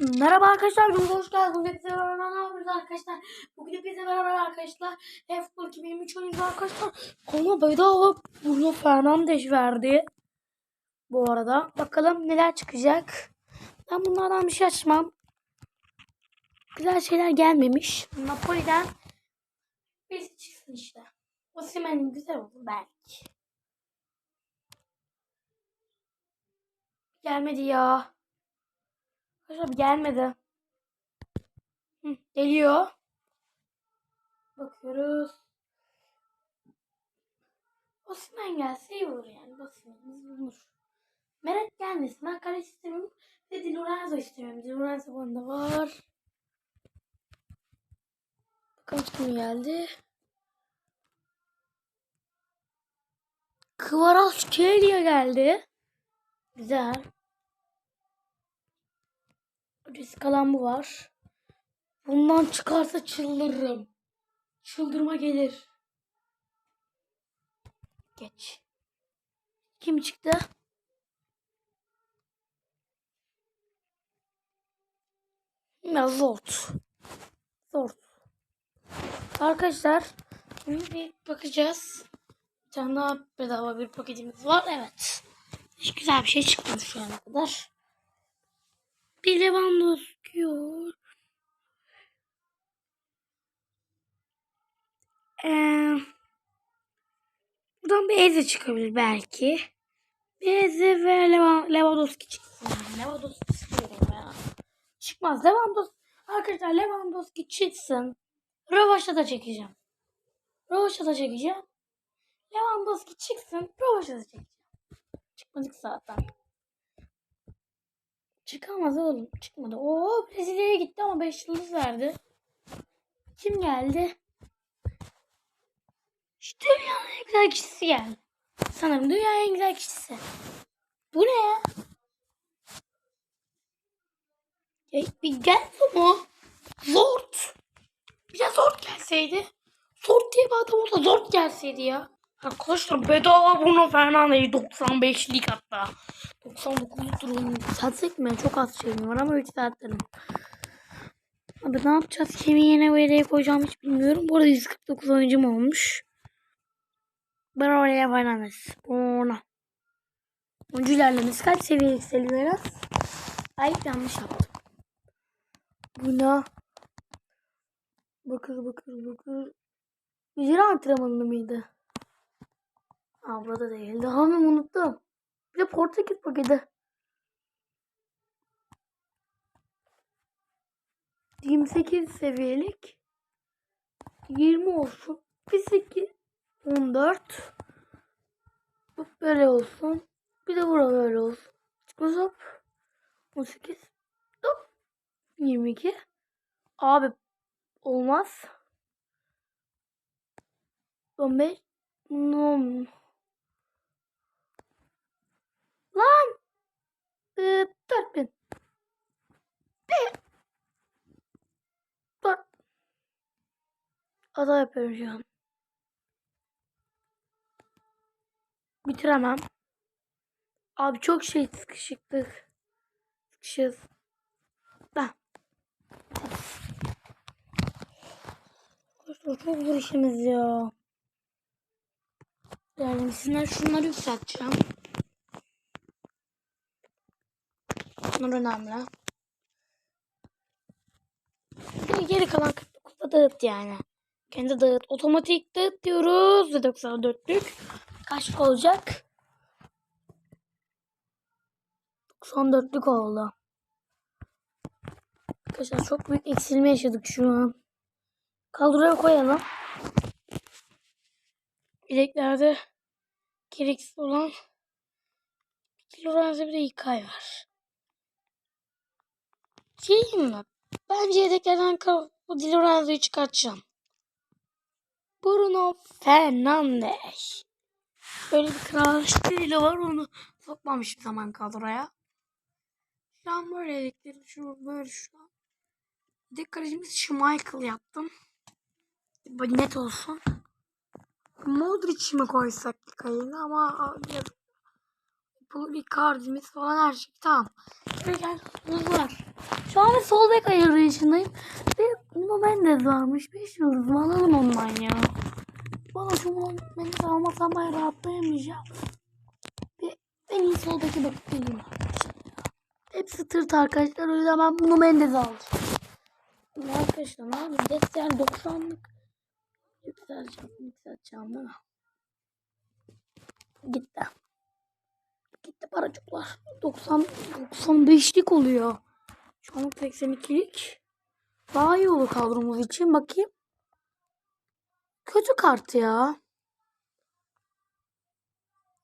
Merhaba arkadaşlar, bugün hoş geldiniz. Hepinize beraber ne yapıyoruz arkadaşlar? Bugün hepinize beraber arkadaşlar F-Futbol 2023 oynuyoruz arkadaşlar. Konu bedava Bruno Fernandes verdi. Bu arada. Bakalım neler çıkacak. Ben bunlardan bir şey açmam. Güzel şeyler gelmemiş. Napoli'den birisi çıksın işte. Osimhen güzel olur belki. Gelmedi ya. Arkadaşlar gelmedi. Hı, geliyor. Bakıyoruz. Osman gelse iyi olur yani. Osman'ımız bulunur. Meret gelmesin. Ben kale istemiyorum. De Di Lorenzo istemiyorum. Di Lorenzo bunda var. Bakalım kim geldi. Kvaratskhelia geldi. Güzel. Risk alan bu var. Bundan çıkarsa çıldırırım. Çıldırma gelir. Geç. Kim çıktı? Ya Zort. Zort. Arkadaşlar bir bakacağız. Bir tane daha bedava bir paketimiz var. Evet. Hiç güzel bir şey çıkmadı şu ana kadar. Bir Lewandowski yok. Ee, buradan bir Eze çıkabilir belki. Bir Eze ve Lewandowski çıksın. Yani. Lewandowski istiyorum ya. Çıkmaz. Lewandowski. Arkadaşlar Lewandowski çıksın. Rövaş'a da çekeceğim. Rövaş'a da çekeceğim. Lewandowski çıksın. Rövaş'a da çekeceğim. Çıkmadık zaten. Çıkamaz oğlum. Çıkmadı. Oo Brezilya'ya gitti ama 5 yıldız verdi. Kim geldi? İşte dünyanın en güzel kişisi geldi. Sanırım dünyanın en güzel kişisi. Bu ne ya? ya bir geldi mu? Zort. Bir de Zort gelseydi. Zort diye bir adam olsa Zort gelseydi ya. Arkadaşlar bedava Bruno Fernandes 95'lik hatta. 99 durum. Satsek mi? Çok az şeyim var ama 3 saat dedim. Abi ne yapacağız? Kimi yine nereye koyacağım hiç bilmiyorum. Bu arada 149 oyuncum olmuş. Bruno Fernandes. Bruno. Oyuncu ilerlemesi kaç seviye yükseliyor biraz? Ay yanlış yaptım. Buna bakır bakır bakır. Yüzeri antrenmanı mıydı? Aa burada değil. Daha mı unuttum? Bir de Portekiz paketi. 28 seviyelik 20 olsun. Bir 8 14 Bu böyle olsun. Bir de bura böyle olsun. Çıkmaz hop. 18 hop. 22 Abi olmaz. 15 No. Lan. Ee, 4000. Bir. Dört. Ada yapıyorum şu an. Bitiremem. Abi çok şey sıkışıklık. Sıkışız. Arkadaşlar çok zor işimiz ya. Yani sizden şunları yükselteceğim. Önemli. Bir de geri kalan 49'da dağıt yani. Kendi dağıt. Otomatik dağıt diyoruz. 94'lük. Kaç olacak? 94'lük oldu. Arkadaşlar çok büyük eksilme yaşadık şu an. Kadroya koyalım. Bileklerde gereksiz olan Lorenzo bir de İlkay var. Şey mi? Bence yedeklerden bu Di Lorenzo'yu çıkartacağım. Bruno Fernandes. Böyle bir kral stili var onu sokmam hiçbir zaman kadroya. Şu an böyle yedekleri şu böyle şu an. Yedek kalecimiz Schmeichel yaptım. Net olsun. Modric mi koysak kayını ama yazık. Liverpool, Icardi'miz falan her şey tamam. Gereken yıldız var. Şu an bir sol bek arayışındayım. Ve Mendes varmış. 5 yıldız alalım ondan ya. Bana şu Nuno Mendes almasam ben rahatlayamayacağım. Ve en iyi sol beki bakıp arkadaşlar. Hepsi tırt arkadaşlar. O yüzden ben Nuno Mendes'i alacağım. Ama Arkadaşlar ne yapayım? Des yani 90'lık. Yükseleceğim. Yükseleceğim değil mi? Gitti. Gitti paracıklar. 90 95'lik oluyor. Şu an 82'lik. Daha iyi olur kadromuz için. Bakayım. Kötü kart ya.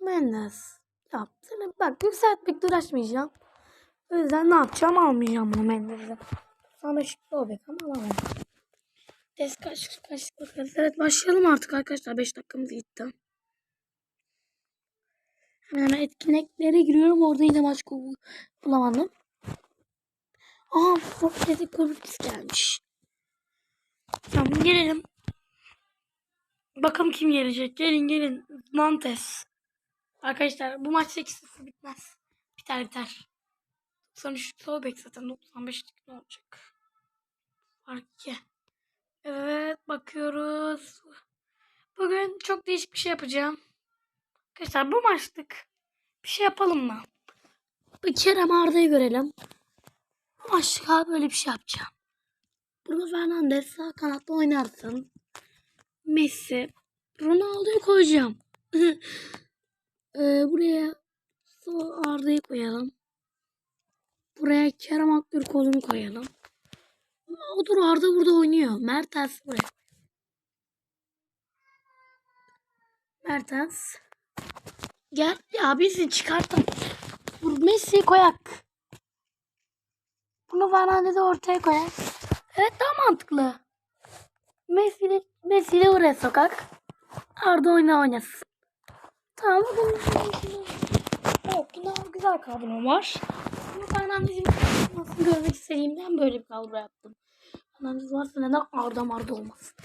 Mendes. Yaptığını bak yükseltmekle uğraşmayacağım. O yüzden ne yapacağım? Almayacağım bunu Mendes'e. 95 kilo bek ama alamam. Des kaç kaç bakarız. Evet başlayalım artık arkadaşlar. 5 dakikamız gitti. Hemen etkinliklere giriyorum. Orada yine maç bulamadım. Aa Fortnite Corvus gelmiş. Tamam gelelim. Bakalım kim gelecek. Gelin gelin. Nantes. Arkadaşlar bu maç 8-0 bitmez. Biter biter. 93 sol bek zaten 95'lik ne olacak? Fark 2. Evet bakıyoruz. Bugün çok değişik bir şey yapacağım. Arkadaşlar bu maçlık bir şey yapalım mı? Bir Kerem Arda'yı görelim. Bu maçlık abi böyle bir şey yapacağım. Bruno Fernandes sağ kanatta oynarsın. Messi, Ronaldo'yu koyacağım. Ee, buraya Arda'yı koyalım. Buraya Kerem Aktürkoğlu'nu koyalım. Odur Arda burada oynuyor. Mertens buraya. Mertens. Gel ya bizi çıkartalım. Dur Messi'yi koyak. Bunu Fernandez'i ortaya koyak. Evet daha mantıklı. Messi'yi Messi'yi oraya sokak. Arda oyna oynasın. Tamam bugün Evet yine güzel kadro var. Ama Fernandez'in nasıl görmek istediğimden böyle bir kadro yaptım. Fernandez varsa neden Arda Marda olmasın.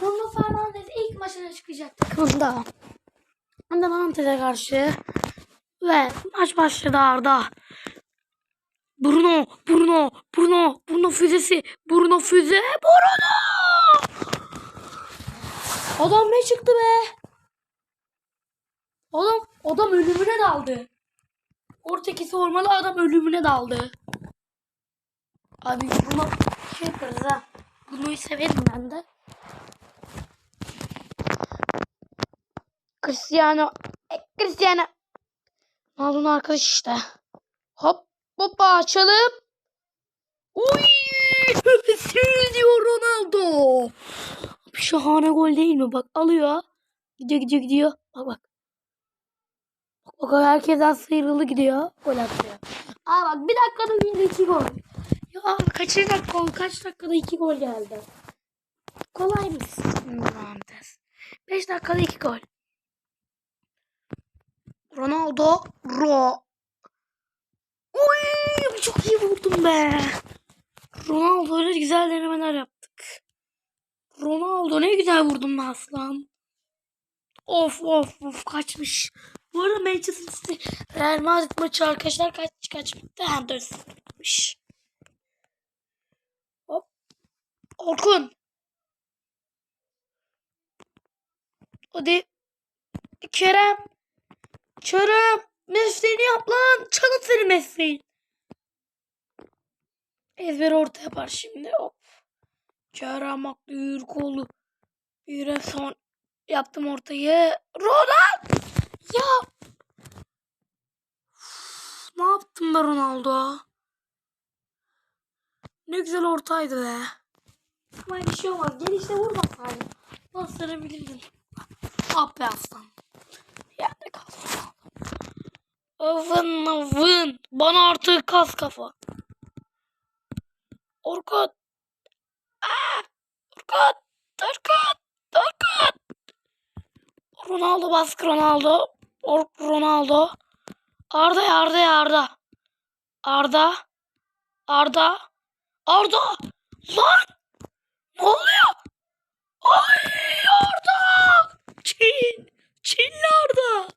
Bruno Fernandes ilk maçına çıkacak takımında. Atalanta'ya karşı ve maç başladı Arda. Bruno, Bruno, Bruno, Bruno füzesi, Bruno füze, Bruno! Adam ne çıktı be? Adam, adam ölümüne daldı. Ortaki sormalı adam ölümüne daldı. Abi bunu şey yaparız ha. Bunu severim ben de. Cristiano. E, Cristiano. Ronaldo'nun arkadaş işte. Hop hoppa açalım. Uy! diyor Ronaldo. Şahane gol değil mi? Bak alıyor. Gidiyor gidiyor gidiyor. Bak bak. Bak bak herkesten sıyrıldı gidiyor. Gol atıyor. Aa bak bir dakikada bir iki gol. Ya kaçıncı dakika oldu? Kaç dakikada iki gol geldi? Kolay mısın? Fernandes. 5 dakikada iki gol. Ronaldo. Ro. Uy, çok iyi vurdum be. Ronaldo öyle güzel denemeler yaptık. Ronaldo ne güzel vurdum be aslan. Of of of kaçmış. Bu arada Manchester City Real Madrid maçı arkadaşlar kaç kaç bitti? Ha 4 bitmiş. Hop. Orkun. Hadi. Kerem. Kerem. Mesleğini yap lan. Çalın seni mesleğin. Ezber orta yapar şimdi. Hop. Kerem Aktürk kolu. Bir son yaptım ortayı. Ronald. Ya. Uf, ne yaptım ben Ronaldo? Ne güzel ortaydı be. Ama bir şey olmaz. Gel işte vurmasaydın. Bastırabilirdin. Ah be aslan. Yerde kaldı. Avın avın. Bana artık kas kafa. Orkut. Aa! Orkut. Orkut. Orkut. Ronaldo baskı Ronaldo. Or Ronaldo. Arda Arda Arda. Arda. Arda. Arda. Lan. Ne oluyor? Ay Arda. Çin. Çinli Arda.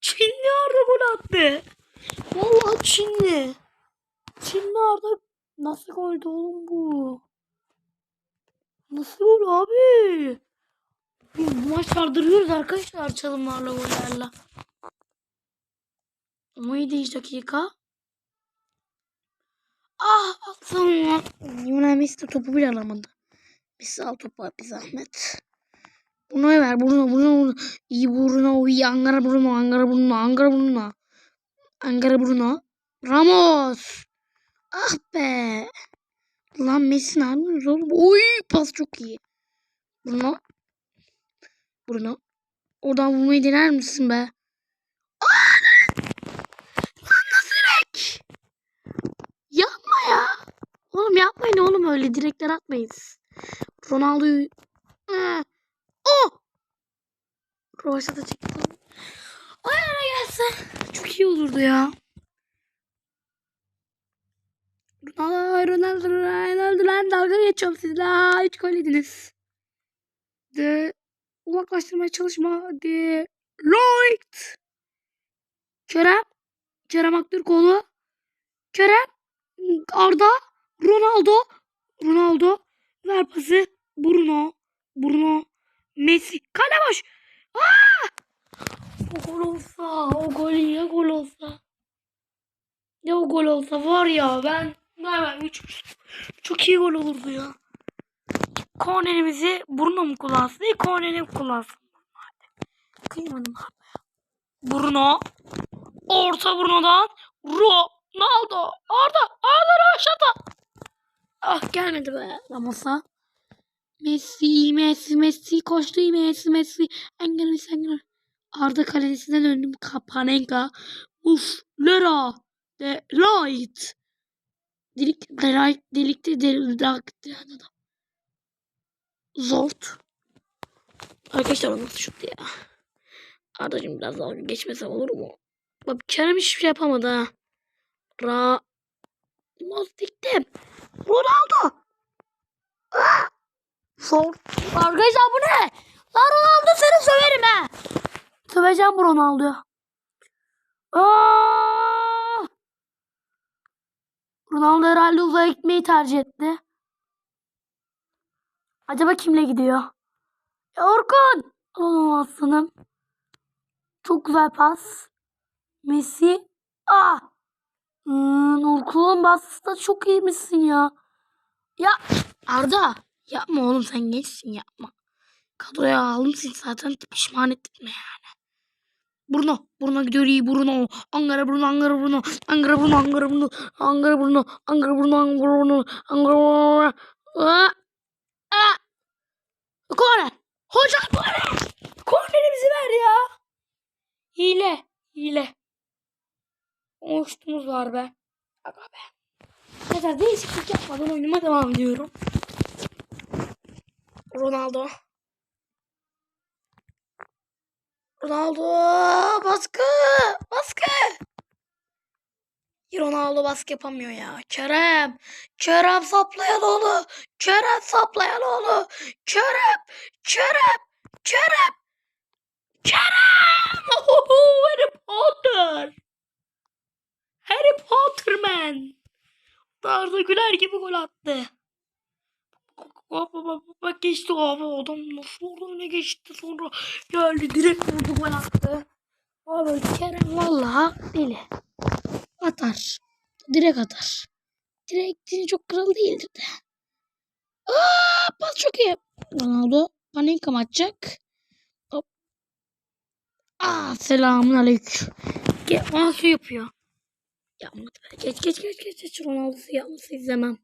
Çinli Arda attı. Vallahi Çinli. Çinli Arda nasıl goldü oğlum bu? Nasıl gol abi? Bu maç sardırıyoruz arkadaşlar çalımlarla gollerle. 17 dakika. Ah attım. Yunan Messi de topu bile alamadı. Messi al topu bir zahmet. Bruno'ya ver. Bruno, Bruno, Bruno. İyi Bruno, iyi Ankara Bruno, Ankara Bruno, Ankara Bruno. Ankara Bruno. Ramos. Ah be. Lan Messi ne yapıyorsunuz oğlum? Oy pas çok iyi. Bruno. Bruno. Oradan vurmayı dener misin be? Aa! Lan nasıl direk? Yapma ya. Oğlum yapmayın oğlum öyle direkler atmayız. Ronaldo'yu... Ee, Oh! Rovaşa da çekti. Ayağına gelse çok iyi olurdu ya. Ronaldo, Ronaldo, Ronaldo, ben dalga geçiyorum sizle. Hiç gol yediniz. De uzaklaştırmaya çalışma. De Light. Kerem. Kerem Aktürkoğlu. Kerem. Arda. Ronaldo. Ronaldo. Ver pası. Bruno. Bruno. Messi. Kale boş. Aa! O gol olsa. O gol ya gol olsa. O gol olsa var ya ben hemen uçmuş. Çok iyi gol olurdu ya. Kornerimizi Bruno mu kullansın? Değil korneri kullansın. Kıymadım abi. Bruno. Orta Bruno'dan. Ronaldo. Arda. Arda Raşat'a. Ah gelmedi be. Ramos'a. Messi, Messi, Messi koştu Messi, Messi. Engel, Messi, Engel. Arda kalesinden döndüm. Kapanenka. Uf, Lera. De Light. Delik, de Light, delikte, delikte. Zort. Arkadaşlar nasıl şuttu ya. Arda'cığım biraz daha geçmesem olur mu? Bak Kerem hiçbir şey yapamadı ha. Ra. Diktim? Ronaldo. Ah! Zor. Arkadaşlar bu ne? Lan Ronaldo seni söverim ha. Söveceğim bu Ronaldo'yu. Aa! Ronaldo herhalde uzaya gitmeyi tercih etti. Acaba kimle gidiyor? Ya Orkun. Alalım aslanım. Çok güzel pas. Messi. Ah. Hmm, Orkun'un bastı da çok iyi ya? Ya Arda. Yapma oğlum sen gençsin yapma. Kadroya aldım seni zaten pişman etme yani. Bruno. Bruno gidiyor iyi Bruno. Angara Bruno, Angara Bruno. Angara Bruno, Angara Bruno. Angara Bruno, Angara Bruno, Angara Bruno. Angara Bruno. Aa! Aa! Korner. Hocam korner. Kornerimizi ver ya. Hile. Hile. O üstümüz var be. Aga be. Arkadaşlar değişiklik yapmadan oynama devam ediyorum. Ronaldo. Ronaldo baskı baskı. Ronaldo baskı yapamıyor ya. Kerem. Kerem saplayan oğlu. Kerem saplayan oğlu. Kerem. Kerem. Kerem. Kerem. Ohoho, Harry Potter. Harry Potter man. Arda Güler gibi gol attı. Bak bak bak bak geçti abi adam nasıl oradan ne geçti sonra geldi direkt vurdu gol attı. Abi Kerem vallahi deli. Atar. Direkt atar. Direktini çok kral değildir de. Aa, pas çok iyi. Ronaldo panik atacak? Hop. Aa, selamun aleyküm. Ge nasıl yapıyor? Yapmadı. Geç geç geç geç. geç. Ronaldo'su yapması izlemem.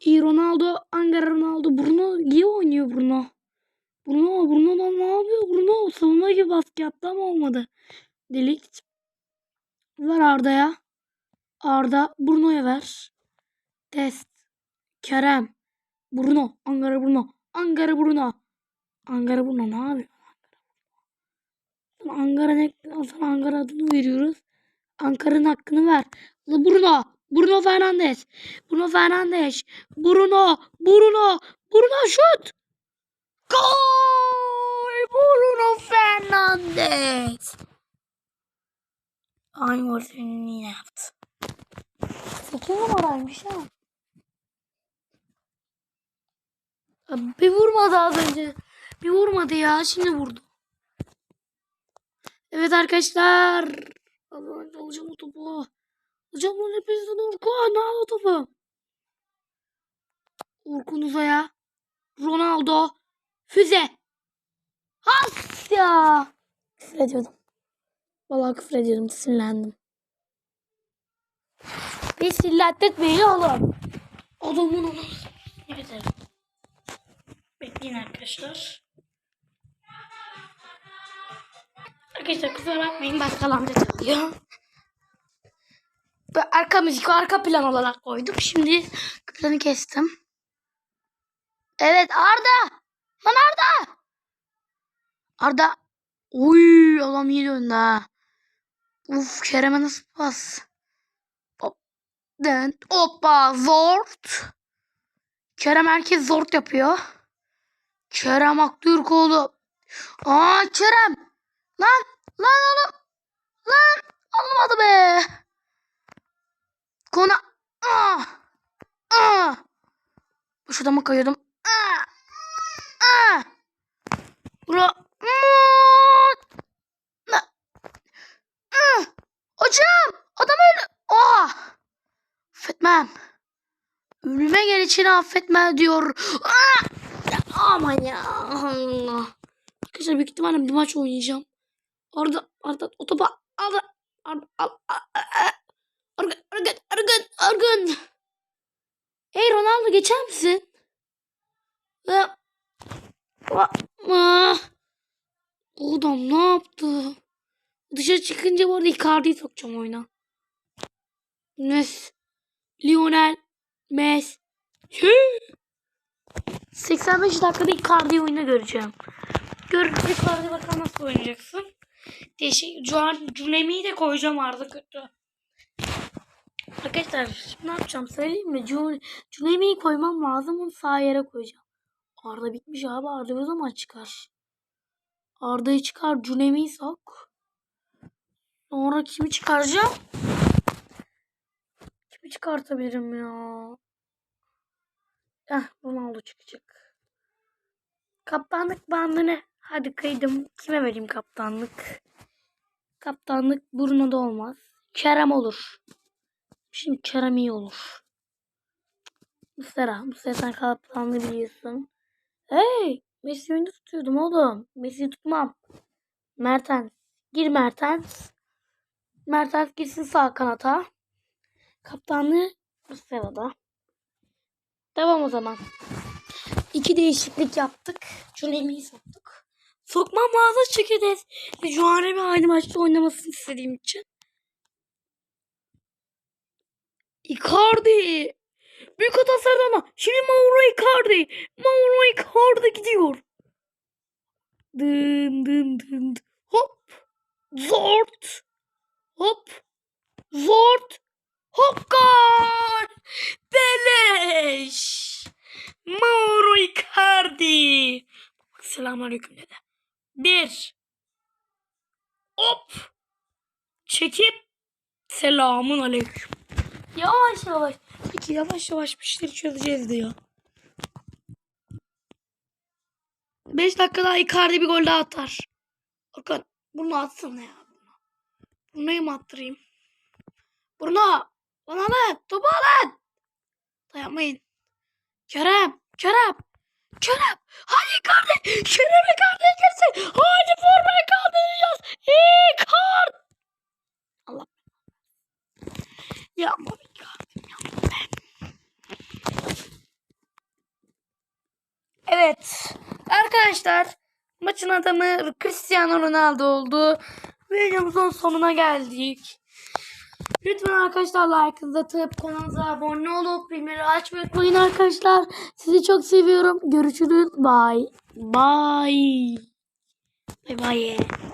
İyi Ronaldo, Ankara Ronaldo, Bruno iyi oynuyor Bruno. Bruno, Bruno'dan ne yapıyor? Bruno savunma gibi baskı yaptı ama olmadı. Delikt. Ver Arda'ya. Arda, Bruno'ya ver. Test. Kerem. Bruno, Ankara Bruno. Ankara Bruno. Ankara Bruno ne yapıyor? Sana Ankara ne? Sana Ankara adını veriyoruz. Ankara'nın hakkını ver. Bruno. Bruno Fernandes. Bruno Fernandes. Bruno. Bruno. Bruno şut. Gol! Bruno Fernandes. Aynı gol senin yine yaptı. 8 numaraymış ha. Bir vurmadı az önce. Bir vurmadı ya. Şimdi vurdu. Evet arkadaşlar. Allah'ım alacağım o topu. Onu hepinizden Orkun. Topu. Orkun uzaya. Ronaldo. Füze. Has ya. Küfür ediyordum. Vallahi küfür ediyordum. Sinirlendim. Bir beni oğlum. Adamın onu. Ne ederim. Bekleyin arkadaşlar. Arkadaşlar kusura bakmayın Baskal amca çalıyor. Arka müzik arka plan olarak koydum. Şimdi planı kestim. Evet Arda. Lan Arda. Arda. Uy adam iyi döndü ha. Uf Kerem'e nasıl pas. Hop. Den. Hoppa zort. Kerem herkes zort yapıyor. Kerem Aktürkoğlu. Aa Kerem. Lan lan oğlum. Lan olmadı be. Kona. Aa. Aa. Şurada mı kayıyordum? Aa. Aa. Bura. Aa. Hocam. Adam öldü. Aa. Affetmem. Ölüme gelişini affetme diyor. Ya Aman ya. Allah. Arkadaşlar büyük ihtimalle bir maç oynayacağım. Arda, Arda, o topa, Arda, Arda, Arda, Arda, Argun, Argun, Argun, Argun. Hey Ronaldo geçer misin? Adam ne yaptı? Dışarı çıkınca bu arada Icardi'yi sokacağım oyuna. Mes. Lionel. Mes. Şey. 85 dakikada Icardi oyunu göreceğim. Görürüz Icardi bakalım nasıl oynayacaksın. Değişik. Cuan, Cunemi'yi de koyacağım kötü. Arkadaşlar ne yapacağım söyleyeyim mi? Cun, Cunemi'yi koymam lazım. Onu sağ yere koyacağım. Arda bitmiş abi. Arda o zaman çıkar. Arda'yı çıkar. Cunemi'yi sok. Sonra kimi çıkaracağım? Kimi çıkartabilirim ya? Heh Ronaldo çıkacak. Kaptanlık bandını hadi kıydım. Kime vereyim kaptanlık? Kaptanlık Bruno'da olmaz. Kerem olur. Şimdi Kerem iyi olur. Muslera. Muslera sen kaptanlığı biliyorsun. Hey! Messi oyunu tutuyordum oğlum. Messi'yi tutmam. Mertens. Gir Mertens. Mertens girsin sağ kanata. Kaptanlığı Muslera'da. Devam o zaman. İki değişiklik yaptık. Cunemi'yi soktuk. Sokmam lazım çünkü de Juanemi aynı maçta oynamasını istediğim için. Icardi. Büyük hata ama. Şimdi Mauro Icardi. Mauro Icardi gidiyor. Dın dın. dın. Hop. Zort. Hop. Zort. Hop gol. Beleş. Mauro Icardi. Selamünaleyküm dedi. Bir. Hop. Çekip selamun aleyküm. Yavaş yavaş. Peki yavaş yavaş bir şeyleri çözeceğiz diyor. 5 dakika daha Icardi bir gol daha atar. Bakın bunu atsana ya. Bruno'yu mu attırayım? Bruno! Bana lan! Topu alın! Dayanmayın. Kerem! Kerem! Kerem! Hadi Icardi! Kerem Icardi'ye gelsin! Hadi formayı kaldıracağız! Icardi! Allah. Yapma Icardi. Yapma ben. Evet. Arkadaşlar maçın adamı Cristiano Ronaldo oldu. Videomuzun sonuna geldik. Lütfen arkadaşlar like'ınızı atıp kanalımıza abone olup bildirimleri açmayı unutmayın arkadaşlar. Sizi çok seviyorum. Görüşürüz. Bye. Bye. Bye bye.